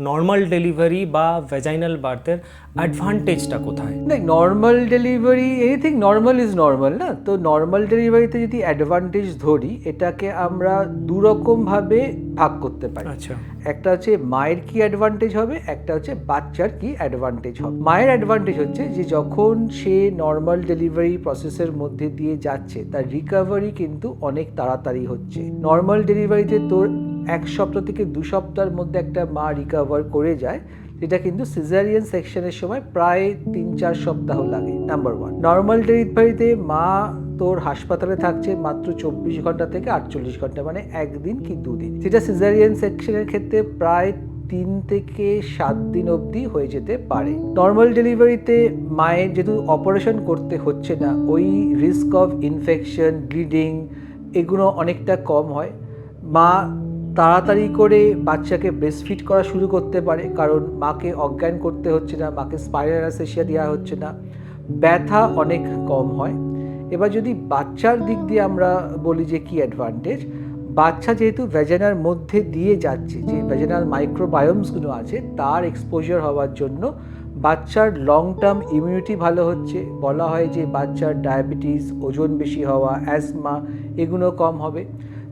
Normal delivery বা vaginal বার্থের অ্যাডভান্টেজটা কোথায়? দেখ normal delivery anything normal is normal না? তো নর্মাল ডেলিভারিতে যদি অ্যাডভান্টেজ ধরি এটাকে আমরা দুরকমভাবে ভাগ করতে পারি। আচ্ছা। একটা হচ্ছে মায়ের কি অ্যাডভান্টেজ হবে একটা হচ্ছে বাচ্চার কি অ্যাডভান্টেজ হবে। মায়ের অ্যাডভান্টেজ হচ্ছে যে যখন সে নর্মাল ডেলিভারি প্রসেসের মধ্যে দিয়ে যাচ্ছে তার রিকভারি কিন্তু অনেক তাড়াতাড়ি হচ্ছে। নর্মাল ডেলিভারিতে তোর এক সপ্তাহ থেকে দু সপ্তাহের মধ্যে একটা মা রিকভার করে যায়, যেটা কিন্তু সিজারিয়ান সেকশনের সময় প্রায় তিন চার সপ্তাহ লাগে নাম্বার ওয়ান নর্মাল ডেলিভারিতে মা তোর হাসপাতালে থাকছে মাত্র চব্বিশ ঘণ্টা থেকে আটচল্লিশ ঘণ্টা মানে একদিন কি দুদিন। যেটা সিজারিয়ান সেকশনের ক্ষেত্রে প্রায় তিন থেকে সাত দিন অবধি হয়ে যেতে পারে। নর্মাল ডেলিভারিতে মায়ের যেহেতু অপারেশন করতে হচ্ছে না, ওই রিস্ক অফ ইনফেকশন ব্লিডিং এগুলো অনেকটা কম হয়। মা তাড়াতাড়ি করে বাচ্চাকে ব্রেস্টফিট করা শুরু করতে পারে, কারণ মাকে অজ্ঞান করতে হচ্ছে না, মাকে স্পাইরাল অ্যাসেসিয়া দেওয়া হচ্ছে না। ব্যথা অনেক কম হয়। এবার যদি বাচ্চার দিক দিয়ে আমরা বলি যে কি অ্যাডভান্টেজ বাচ্চা যেহেতু ভেজেনার মধ্যে দিয়ে যাচ্ছে, যে ভেজেনাল মাইক্রোবায়োমসগুলো আছে, তার এক্সপোজার হওয়ার জন্য বাচ্চার লং টার্ম ইমিউনিটি ভালো হচ্ছে। বলা হয় যে বাচ্চার ডায়াবেটিস ওজন বেশি হওয়া অ্যাজমা এগুলো কম হবে।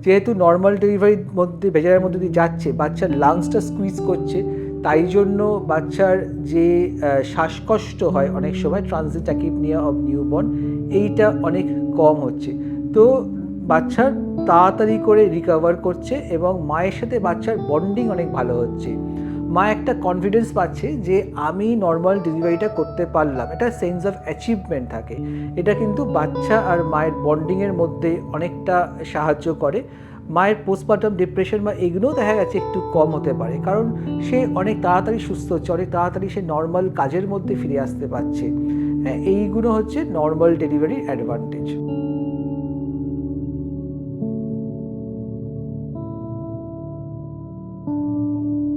যেহেতু নর্মাল ডেলিভারির মধ্যে ভেজারের মধ্যে দিয়ে যাচ্ছে, বাচ্চার লাংসটা স্কুইজ করছে, তাই জন্য বাচ্চার যে শ্বাসকষ্ট হয় অনেক সময় ট্রানজিট অ্যাকিপনিয়া অফ নিউবর্ন এইটা অনেক কম হচ্ছে। তো বাচ্চার তাড়াতাড়ি করে রিকভার করছে এবং মায়ের সাথে বাচ্চার বন্ডিং অনেক ভালো হচ্ছে। মা একটা কনফিডেন্স পাচ্ছে যে আমি নর্মাল ডেলিভারিটা করতে পারলাম। এটা সেন্স অফ অ্যাচিভমেন্ট থাকে। এটা কিন্তু বাচ্চা আর মায়ের বন্ডিংয়ের মধ্যে অনেকটা সাহায্য করে। মায়ের পোস্টমার্টাম ডিপ্রেশন বা এগুলোও দেখা গেছে একটু কম হতে পারে। কারণ সে অনেক তাড়াতাড়ি সুস্থ হচ্ছে, অনেক তাড়াতাড়ি সে নর্মাল কাজের মধ্যে ফিরে আসতে পারছে। হ্যাঁ এইগুলো হচ্ছে নর্মাল ডেলিভারি অ্যাডভান্টেজ